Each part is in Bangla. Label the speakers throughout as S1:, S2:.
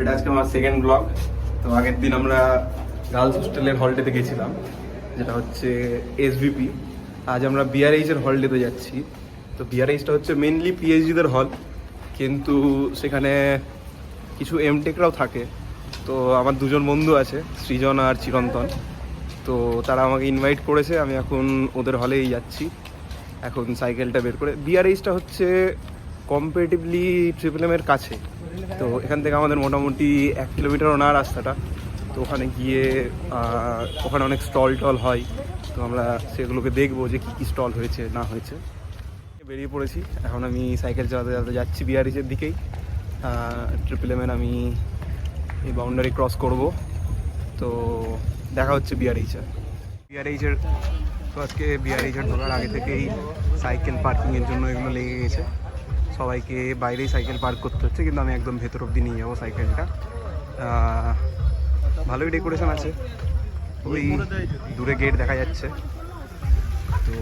S1: এটা আজকে আমার সেকেন্ড ব্লগ তো আগের দিন আমরা গার্লস হোস্টেলের হলডেতে গেছিলাম, যেটা হচ্ছে এসভিপি আজ আমরা বিআরএইচ এর হলডেতে যাচ্ছি। তো বিআরএইচটা হচ্ছে মেনলি পিএইচডিদের হল কিন্তু সেখানে কিছু এমটেকরাও থাকে। তো আমার দুজন বন্ধু আছে, সৃজন আর চিরন্তন। তো তারা আমাকে ইনভাইট করেছে, আমি এখন ওদের হলেই যাচ্ছি। এখন সাইকেলটা বের করে বিআরএইচটা হচ্ছে কম্পারেটিভলি ট্রিপল এর কাছে। তো এখান থেকে আমাদের মোটামুটি এক কিলোমিটার না রাস্তাটা। তো ওখানে গিয়ে ওখানে অনেক স্টল টল হয়। তো আমরা সেগুলোকে দেখব যে কী কী স্টল হয়েছে, না হয়েছে। বেরিয়ে পড়েছি। এখন আমি সাইকেল চালাতে চালাতে যাচ্ছি বিআরএইচের দিকেই। ট্রিপল এমের আমি এই বাউন্ডারি ক্রস করব। তো দেখা হচ্ছে বিআরএইচে বিআরএইচের তো আজকে বিআরএইচের ঢোকার আগে থেকেই সাইকেল পার্কিংয়ের জন্য এগুলো লেগে গেছে। সবাইকে বাইরেই সাইকেল পার্ক করতে হচ্ছে, কিন্তু আমি একদম ভেতর অবধি নিয়ে যাব সাইকেলটা। ভালোই ডেকোরেশন আছে ওই দূরে গেট দেখা যাচ্ছে। তো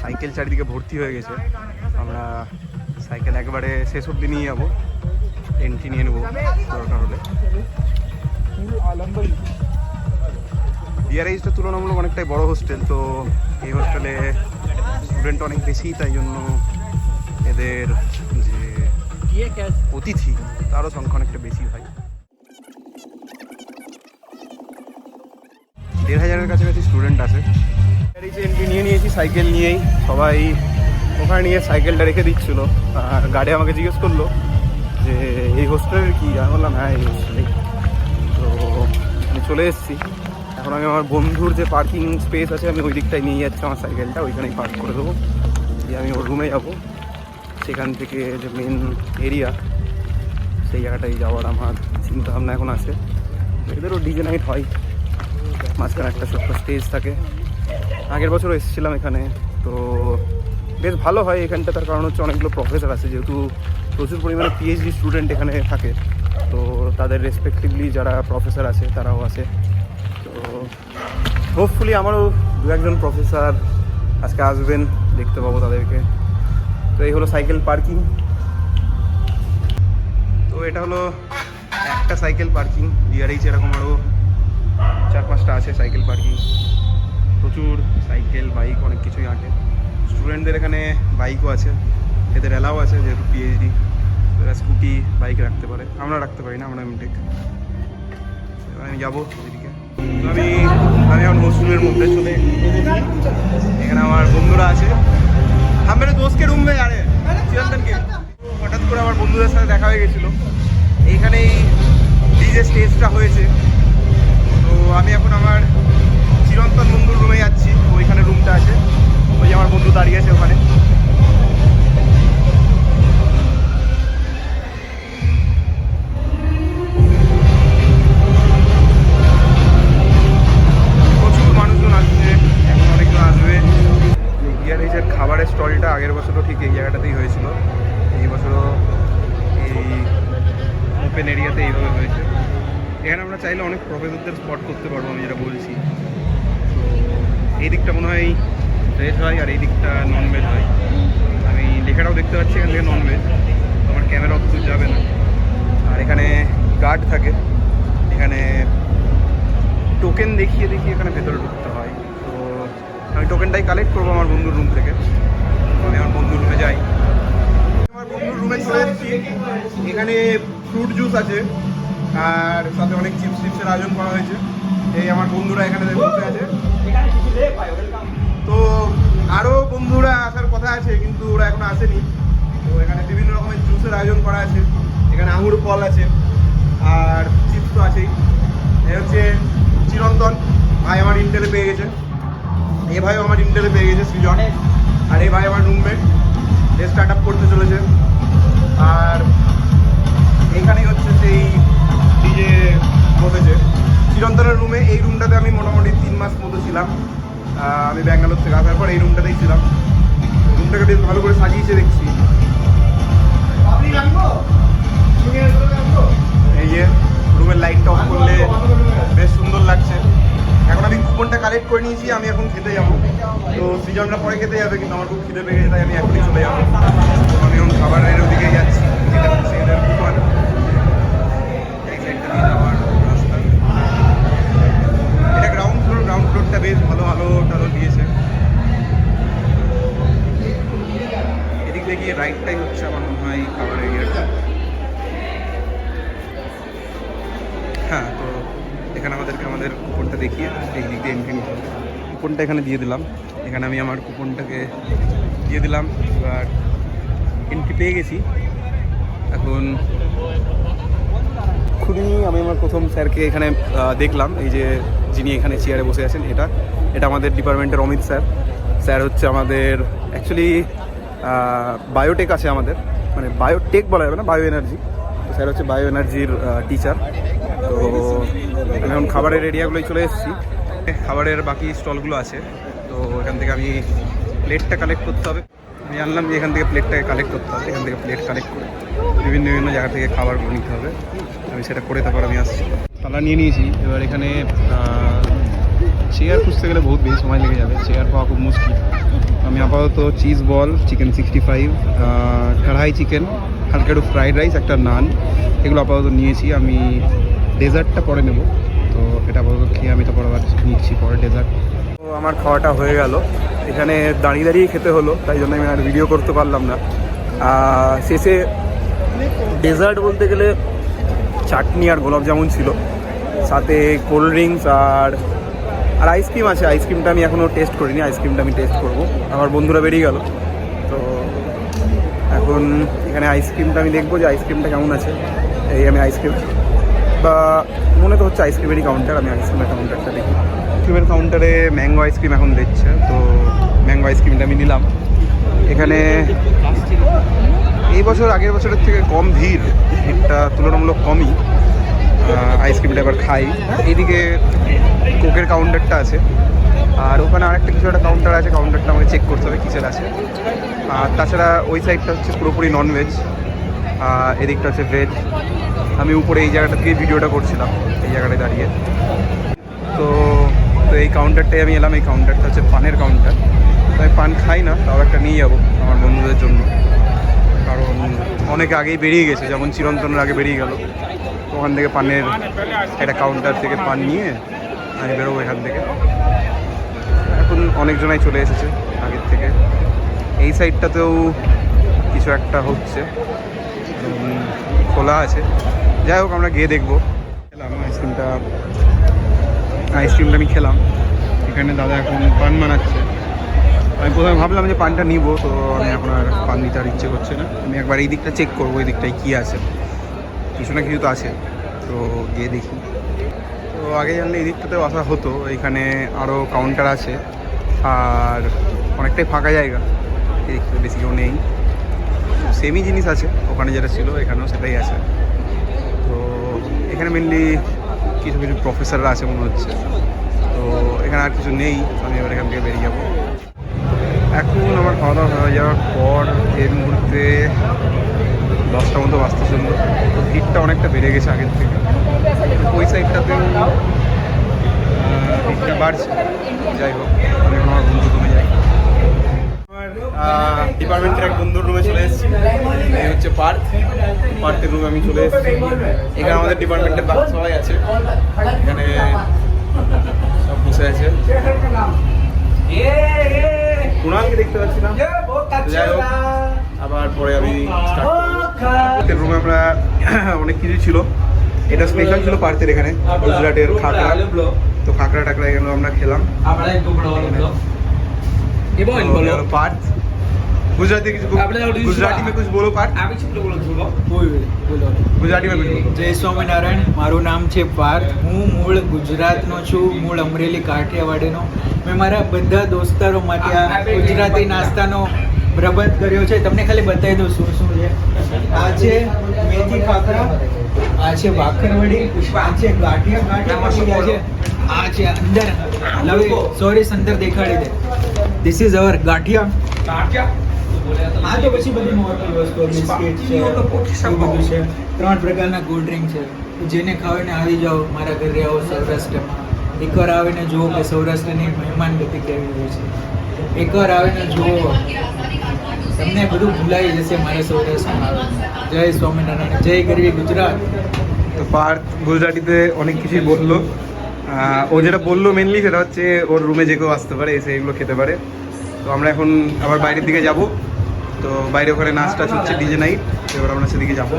S1: সাইকেল চারিদিকে ভর্তি হয়ে গেছে, আমরা সাইকেল একবারে শেষ অবধি নিয়ে যাব এন্ট্রি নিয়ে নেব দরকার হলে বিআরএইচটা তুলনামূলক অনেকটাই বড় হোস্টেল তো এই হোস্টেলে স্টুডেন্ট অনেক বেশি, তাই জন্য এদের যে অতিথি, তারও সংখ্যা অনেকটা বেশি হয়। দেড় হাজারের কাছাকাছি স্টুডেন্ট আছে। এন্ট্রি নিয়ে নিয়েছি সাইকেল নিয়েই। সবাই ওখানে নিয়ে সাইকেলটা রেখে দিচ্ছিল। আর গাড়ি আমাকে জিজ্ঞেস করল যে, এই হোস্টেলের কি? আমি বললাম হ্যাঁ এই হোস্টেলেই তো আমি চলে এসেছি। এখন আমি আমার বন্ধুর যে পার্কিং স্পেস আছে, আমি ওই দিকটায় নিয়ে যাচ্ছি আমার সাইকেলটা ওইখানেই পার্ক করে দেবো। দিয়ে আমি ওর রুমে যাব। সেখান থেকে যে মেন এরিয়া সেই জায়গাটায় যাওয়ার আমার চিন্তা ভাবনা এখন আছে। এদেরও ডিজে নাইট হয়। মাঝখানে একটা ছোট্ট স্টেজ থাকে। আগের বছরও এসেছিলাম এখানে। তো বেশ ভালো হয় এখানটা তার কারণ হচ্ছে অনেকগুলো প্রফেসর আছে। যেহেতু প্রচুর পরিমাণে পিএইচডি স্টুডেন্ট এখানে থাকে। তো তাদের রেসপেক্টিভলি যারা প্রফেসর আছে, তারাও আছে। তো হোপফুলি আমারও দু একজন প্রফেসর আজকে আসবেন। দেখতে পাবো তাদেরকে। তো এই হলো সাইকেল পার্কিং। তো এটা হলো একটা সাইকেল পার্কিং বিআরএইচ এরকম আরও চার পাঁচটা আছে সাইকেল পার্কিং। প্রচুর সাইকেল, বাইক, অনেক কিছুই আঁটে। স্টুডেন্টদের এখানে বাইকও আছে, এদের অ্যালাও আছে, যেহেতু পিএইচডি এরা স্কুটি, বাইক রাখতে পারে। আমরা রাখতে পারি না, আমরা এমটেক আমি যাব ওইদিকে। আমি আমি এখন হোস্টেলের মধ্যে চলে এখানে আমার বন্ধুরা আছে। हम मेरे दोस्त के रूम में आ रहे हैं चिरंतन के হঠাৎ করে আমার বন্ধুদের সাথে দেখা হয়ে গেছিলো এইখানেই ডিজে স্টেজটা হয়েছে তো আমি এখন আমার চিরন্তন বন্ধুর রুমে যাচ্ছি ওইখানে রুমটা আছে ওই যে আমার বন্ধু দাঁড়িয়ে আছে ওখানে খাবারের স্টলটা আগের বছরও ঠিক এই জায়গাটাতেই হয়েছিল। এই বছরও এই ওপেন এরিয়াতে এইভাবে হয়েছে। এখানে আমরা চাইলে অনেক প্রফেসরদের স্পট করতে পারব, আমি যেটা বলছি। তো এই দিকটা মনে হয় ভেজ হয় আর এই দিকটা নন ভেজ হয়। আমি লেখাটাও দেখতে পাচ্ছি এখান থেকে নন ভেজ আমার ক্যামেরা অত দূর যাবে না। আর এখানে গার্ড থাকে। এখানে টোকেন দেখিয়ে দেখিয়ে এখানে ভেতরে ঢুকতে আমি টোকেনটাই কালেক্ট করব আমার বন্ধুর রুম থেকে। আমি আমার বন্ধুর রুমে যাই। আমার বন্ধুর রুমে চলে এসেছি। এখানে ফ্রুট জুস আছে, আর সাথে অনেক চিপস টিপসের আয়োজন করা হয়েছে। এই আমার বন্ধুরা এখানে বসে আছে। তো আরও বন্ধুরা আসার কথা আছে, কিন্তু ওরা এখন আসেনি। তো এখানে বিভিন্ন রকমের জুসের আয়োজন করা আছে। এখানে আঙুর ফল আছে, আর চিপস তো আছেই। এই হচ্ছে চিরন্তন। ভাই আমার ইন্টেলে পেয়ে গেছে। এ ভাইও আমার ইন্টেলে পেয়ে গেছে সৃজন। আর এ ভাই আমার রুমমেট এ স্টার্ট আপ করতে চলেছে। আর এইখানেই হচ্ছে সেই ডিজে বসেছে। চিরন্তনের রুমে এই রুমটাতে আমি মোটামুটি তিন মাস মতো ছিলাম। আমি ব্যাঙ্গালোর থেকে আসার পর এই রুমটাতেই ছিলাম। রুমটাকে বেশ ভালো করে সাজিয়েছে দেখছি। এই যে রুমের লাইটটা অফ করলে বেশ সুন্দর লাগছে। এখন আমি কুপনটা কালেক্ট করে নিয়েছি, আমি এখন খেতে যাব। তো সিজনটা পরে খেতে যাবে, কিন্তু আমার খুব খিদে পেয়ে তাই আমি এখনই চলে যাব। আমি এখন খাবারের ওদিকে যাচ্ছি। সেটার কুপন এটা গ্রাউন্ড ফ্লোর গ্রাউন্ড ফ্লোরটা বেশ ভালো আলো দিয়েছে। এদিক হচ্ছে আমার মনে হয় খাবার দিয়ে হবে কুপনটা এখানে দিয়ে দিলাম। এখানে আমি আমার কুপনটাকে দিয়ে দিলাম। এবার এন্ট্রি পেয়ে গেছি। এখন খুবই আমি আমার প্রথম স্যারকে এখানে দেখলাম। এই যে যিনি এখানে চেয়ারে বসে আছেন, এটা এটা আমাদের ডিপার্টমেন্টের অমিত স্যার। স্যার হচ্ছে আমাদের অ্যাকচুয়ালি বায়োটেক আছে আমাদের। মানে বায়োটেক বলা যাবে না বায়ো এনার্জি তো স্যার হচ্ছে বায়ো এনার্জির টিচার তো এখন খাবারের এরিয়াগুলোই চলে এসেছি। খাবারের বাকি স্টলগুলো আছে। তো এখান থেকে আমি প্লেটটা কালেক্ট করতে হবে। আমি জানলাম যে এখান থেকে প্লেটটাকে কালেক্ট করতে হবে। এখান থেকে প্লেট কালেক্ট করে বিভিন্ন বিভিন্ন জায়গা থেকে খাবারগুলো নিতে হবে। আমি সেটা করে তারপর আমি আসছি। তালা নিয়ে নিয়েছি। এবার এখানে চেয়ার খুঁজতে গেলে বহুত বেশি সময় লেগে যাবে। চেয়ার পাওয়া খুব মুশকিল। আমি আপাতত cheese ball chicken sixty five কড়াই চিকেন হালকা একটু ফ্রাইড রাইস একটা নান এগুলো আপাতত নিয়েছি। আমি ডেজার্টটা পরে নেব। এটা আপাতত খেয়ে আমি তারপর আবার নিচ্ছি পরে ডেজার্ট তো আমার খাওয়াটা হয়ে গেল। এখানে দাঁড়িয়ে দাঁড়িয়ে খেতে হলো, তাই জন্য আমি আর ভিডিও করতে পারলাম না। শেষে ডেজার্ট বলতে গেলে চাটনি আর গোলাপ জামুন ছিল। সাথে কোল্ড ড্রিঙ্কস আর আর আইসক্রিম আছে। আইসক্রিমটা আমি এখনও টেস্ট করিনি আইসক্রিমটা আমি টেস্ট করব। আমার বন্ধুরা বেরিয়ে গেল। তো এখন এখানে আইসক্রিমটা আমি দেখব যে আইসক্রিমটা কেমন আছে। এই আমি আইসক্রিম বা মনে তো হচ্ছে আইসক্রিমেরই কাউন্টার আমি আইসক্রিমের কাউন্টারটা দেখি। আইসক্রিমের কাউন্টারে ম্যাঙ্গো আইসক্রিম এখন দিচ্ছে, তো ম্যাঙ্গো আইসক্রিমটা আমি নিলাম। এখানে এই বছর আগের বছরের থেকে কম ভিড়, ভিড়টা তুলনামূলক কমই। আইসক্রিমটা এবার খাই। এইদিকে কোকের কাউন্টারটা আছে। আর ওখানে আরেকটা কিছু একটা কাউন্টার আছে কাউন্টারটা আমাকে চেক করতে হবে কিসের আছে। আর তাছাড়া ওই সাইডটা হচ্ছে পুরোপুরি ননভেজ এদিকটা হচ্ছে ভেজ আমি উপরে এই জায়গাটা থেকে ভিডিওটা করছিলাম, এই জায়গাটায় দাঁড়িয়ে। তো তো এই কাউন্টারটাই আমি এলাম, এই কাউন্টারটা হচ্ছে পানের কাউন্টার তো আমি পান খাই না, তাও একটা নিয়ে যাব আমার বন্ধুদের জন্য। কারণ অনেক আগেই বেরিয়ে গেছে, যেমন চিরন্তনের আগে বেরিয়ে গেল। ওখান থেকে পানের একটা কাউন্টার থেকে পান নিয়ে আমি বেরোবো এখান থেকে। এখন অনেকজনাই চলে এসেছে আগের থেকে। এই সাইডটাতেও কিছু একটা হচ্ছে। খোলা আছে। যাই হোক, আমরা গিয়ে দেখব। খেলাম, আইসক্রিমটা আইসক্রিমটা আমি খেলাম। এখানে দাদা এখন পান বানাচ্ছে। আমি প্রথমে ভাবলাম যে পানটা নিব, তো আমি এখন আর পান নিতে আর ইচ্ছে করছে না। আমি একবার এই দিকটা চেক করব, এই দিকটায় কী আছে। কিছু না কিছু তো আছে। তো গিয়ে দেখি। তো আগে জানলে এই দিকটাতেও আসা হতো। এখানে আরও কাউন্টার আছে। আর অনেকটাই ফাঁকা জায়গা। বেশি কেউ নেই। সেমই জিনিস আছে, ওখানে যেটা ছিল, এখানেও সেটাই আছে। তো এখানে মেনলি কিছু কিছু প্রফেসররা আছে মনে হচ্ছে। তো এখানে আর কিছু নেই, আমি এবার এখান থেকে বেরিয়ে যাব। এখন আমার খাওয়া দাওয়া হয়ে যাওয়ার পর এই মুহূর্তে দশটা মতো বাঁচতে তো ভিড়টা অনেকটা বেড়ে গেছে আগের থেকে। ওই সাইডটাতেও ভিড়টা বাড়ছে। যাই হোক আমি এখন আমার বন্ধু আমার ডিপার্টমেন্টের এক বন্ধুর রুমে চলে এসেছি। এই হচ্ছে পার্ক পার্কের রুমে আমি চলে এসেছি। এখানে আমাদের ডিপার্টমেন্টের বাকি সবাই আছে। এখানে সব বসে আছে। কুণালকে দেখতে পাচ্ছি না। যাই হোক আবার পরে আমি স্টার্ট রুমে আমরা অনেক কিছু ছিল। এটা স্পেশাল ছিল পার্থের এখানে গুজরাটের খাকড়া। তো খাকড়া টাকড়া এগুলো আমরা খেলাম और पार्थ गुजराती
S2: આપણે તો
S1: गुजराती में कुछ बोलो पार्थ गुजराती में कुछ बोलो
S2: જય સ્વામિનારાયણ મારું નામ છે પાર્થ હું મૂળ ગુજરાતનો છું મૂળ અમરેલી કાઠિયાવાડીનો મેં મારા બધા દોસ્તારો માટે આ ગુજરાતી નાસ્તાનો પ્રબંધ કર્યો છે તમને ખાલી બતાવી દઉં શું શું છે આ છે મેથી ખાખરા આ છે ભાખરવડી આ છે ગાંઠિયા ગાંઠિયા પછી આ છે આ છે અંદર લવ સોરી અંદર દેખાડી દે ધીસ ઇઝ અવર ગાંઠિયા આ તો પછી બધી નોર્મલ વસ્તુ બિસ્કિટ છે એવું બધું છે ત્રણ પ્રકારના કોલ્ડ ડ્રિંક છે જેને ખાવીને આવી જાઓ મારા ઘરે આવો સૌરાષ્ટ્રમાં એકવાર આવીને જુઓ કે સૌરાષ્ટ્રની મહેમાન ગતિ કેવી હોય છે એકવાર આવીને જુઓ તમને બધું ભૂલાઈ જશે મારા સૌરાષ્ટ્રમાં આવીને. જય સ્વામિનારાયણ જય ગરવી ગુજરાત
S1: তো পার্থ গুজরাটিতে অনেক কিছুই বললো আহ, ও যেটা বললো মেনলি সেটা হচ্ছে ওর রুমে যে কেউ আসতে পারে এসে এগুলো খেতে পারে তো আমরা এখন আবার বাইরের দিকে যাব তো বাইরে ওখানে নাচ টাচ হচ্ছে ডিজে নাইট এবার আমরা সেদিকে যাব।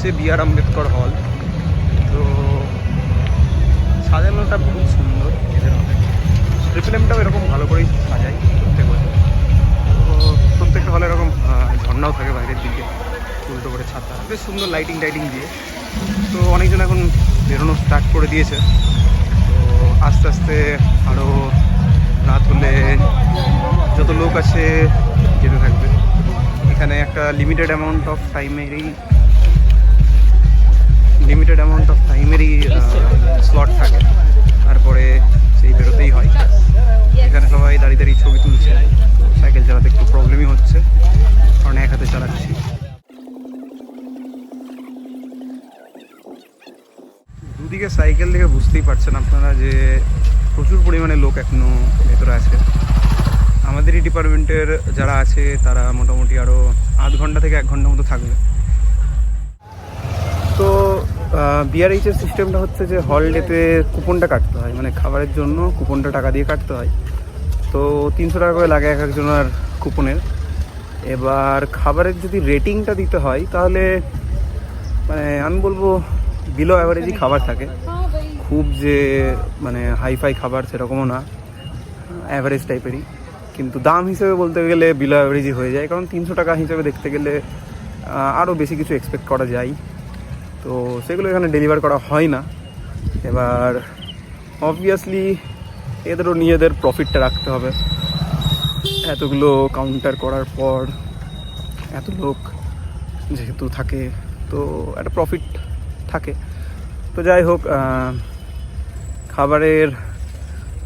S1: ফুল বি আর আম্বেদকর হল। তো সাজানোটা খুব সুন্দর এদের হবে ট্রিপলেমটাও এরকম ভালো করেই সাজাই প্রত্যেক বছর। তো প্রত্যেকটা হলে এরকম ঝর্ণাও থাকে বাইরের দিকে, উল্টো করে ছাতা। বেশ সুন্দর লাইটিং টাইটিং দিয়ে। তো অনেকজন এখন বেরোনো স্টার্ট করে দিয়েছে। তো আস্তে আস্তে আরও রাত হলে যত লোক আছে যেতে থাকবে। এখানে একটা লিমিটেড অ্যামাউন্ট অফ টাইমেরই লিমিটেড অ্যামাউন্ট অফ টাইমেরই স্লট থাকে। তারপরে সেই বেরোতেই হয়। এখানে সবাই দাঁড়িয়ে দাঁড়িয়ে ছবি তুলছে। সাইকেল চালাতে একটু প্রবলেমই হচ্ছে। কারণ এক হাতে চালাচ্ছি। দুদিকে সাইকেল দেখে বুঝতেই পারছেন আপনারা যে প্রচুর পরিমাণে লোক এখনও ভেতরে আছে। আমাদেরই ডিপার্টমেন্টের যারা আছে, তারা মোটামুটি আরও আধ ঘণ্টা থেকে এক ঘণ্টা মতো থাকবে। বিআরএইচের সিস্টেমটা হচ্ছে যে হলডেতে কুপনটা কাটতে হয়। মানে খাবারের জন্য কুপনটা টাকা দিয়ে কাটতে হয়। তো তিনশো টাকা করে লাগে এক একজনের কুপনের। এবার খাবারের যদি রেটিংটা দিতে হয়, তাহলে মানে আমি বলব বিলো অ্যাভারেজই খাবার থাকে। খুব যে মানে হাইফাই খাবার সেরকমও না। অ্যাভারেজ টাইপেরই কিন্তু দাম হিসেবে বলতে গেলে বিলো অ্যাভারেজই হয়ে যায়। কারণ তিনশো টাকা হিসেবে দেখতে গেলে আরও বেশি কিছু এক্সপেক্ট করা যায়। তো সেগুলো এখানে ডেলিভার করা হয় না। এবার অবভিয়াসলি এদেরও নিজেদের প্রফিটটা রাখতে হবে। এতগুলো কাউন্টার করার পর, এত লোক যেহেতু থাকে, তো একটা প্রফিট থাকে। তো যাই হোক খাবারের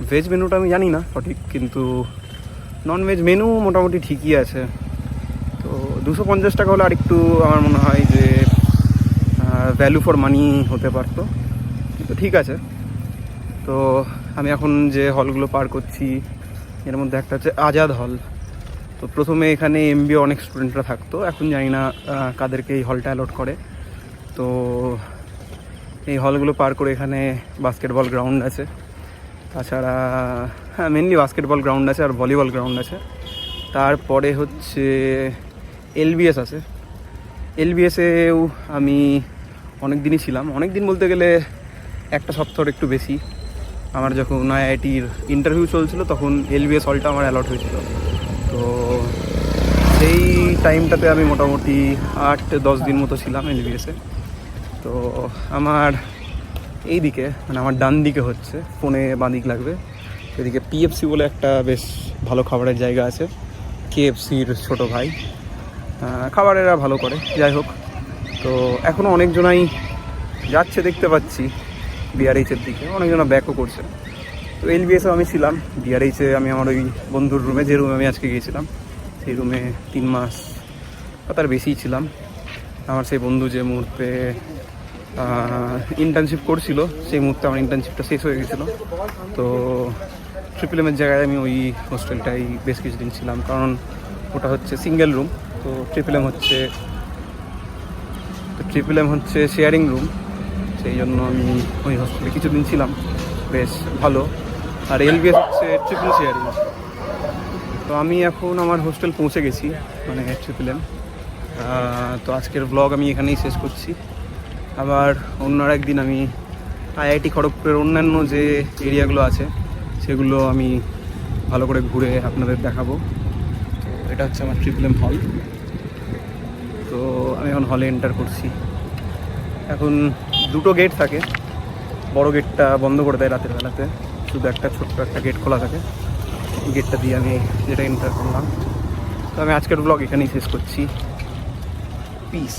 S1: ভেজ মেনুটা আমি জানি না সঠিক, কিন্তু নন ভেজ মেনু মোটামুটি ঠিকই আছে। তো দুশো পঞ্চাশ টাকা হলে আরেকটু আমার মনে হয় যে ভ্যালু ফর মানি হতে পারতো। কিন্তু ঠিক আছে। তো আমি এখন যে হলগুলো পার করছি, এর মধ্যে একটা হচ্ছে আজাদ হল তো প্রথমে এখানে এমবি অনেক স্টুডেন্টরা থাকতো। এখন জানি না কাদেরকে এই হলটা অ্যালট করে। তো এই হলগুলো পার করে এখানে বাস্কেটবল গ্রাউন্ড আছে। তাছাড়া হ্যাঁ মেনলি বাস্কেটবল গ্রাউন্ড আছে আর ভলিবল গ্রাউন্ড আছে। তারপরে হচ্ছে এলবিএস আছে। এলবিএসেও আমি অনেক দিনই ছিলাম। অনেক দিন বলতে গেলে একটা সপ্তাহর একটু বেশি। আমার যখন আইআইটির ইন্টারভিউ চলছিল তখন এলবিএস হলটা আমার অ্যালট হয়েছিল। তো সেই টাইমটাতে আমি মোটামুটি আট দশ দিন মতো ছিলাম এলবিএসে তো আমার এই দিকে মানে আমার ডান দিকে হচ্ছে ফোনে বাঁ দিক লাগবে। এদিকে পিএফসি বলে একটা বেশ ভালো খাবারের জায়গা আছে কেএফসির ছোট ভাই। আহ, খাবার এরা ভালো করে যাই হোক। তো এখনও অনেকজনাই যাচ্ছে দেখতে পাচ্ছি বিআরএইচের দিকে। অনেকজনা ব্যাকও করছে। তো এলবিএসও আমি ছিলাম। বিআরএইচে আমি আমার ওই বন্ধুর রুমে যে রুমে আমি আজকে গিয়েছিলাম, সেই রুমে তিন মাস বা তার বেশিই ছিলাম। আমার সেই বন্ধু যে মুহূর্তে ইন্টার্নশিপ করছিল, সেই মুহূর্তে আমার ইন্টার্নশিপটা শেষ হয়ে গেছিল। তো ট্রিপল এমের জায়গায় আমি ওই হোস্টেলটাই বেশ কিছুদিন ছিলাম। কারণ ওটা হচ্ছে সিঙ্গেল রুম তো ট্রিপল এম হচ্ছে ট্রিপল এম হচ্ছে শেয়ারিং রুম সেই জন্য আমি ওই হোস্টেলে কিছুদিন ছিলাম। বেশ ভালো। আর এল এলবিএস হচ্ছে ট্রিপল শেয়ারিং তো আমি এখন আমার হোস্টেল পৌঁছে গেছি মানে ট্রিপল এম তো আজকের ব্লগ আমি এখানেই শেষ করছি। আবার অন্য আর একদিন আমি আইআইটি খড়গপুরের অন্যান্য যে এরিয়াগুলো আছে, সেগুলো আমি ভালো করে ঘুরে আপনাদের দেখাবো। তো এটা হচ্ছে আমার ট্রিপল এম হল তো আমি এখন হলে এন্টার করছি। এখন দুটো গেট থাকে। বড় গেটটা বন্ধ করে দেয় রাতের বেলাতে। শুধু একটা ছোট্ট একটা গেট খোলা থাকে। গেটটা দিয়ে আমি যেটা এন্টার করলাম। তো আমি আজকের ব্লগ এখানেই শেষ করছি। পিস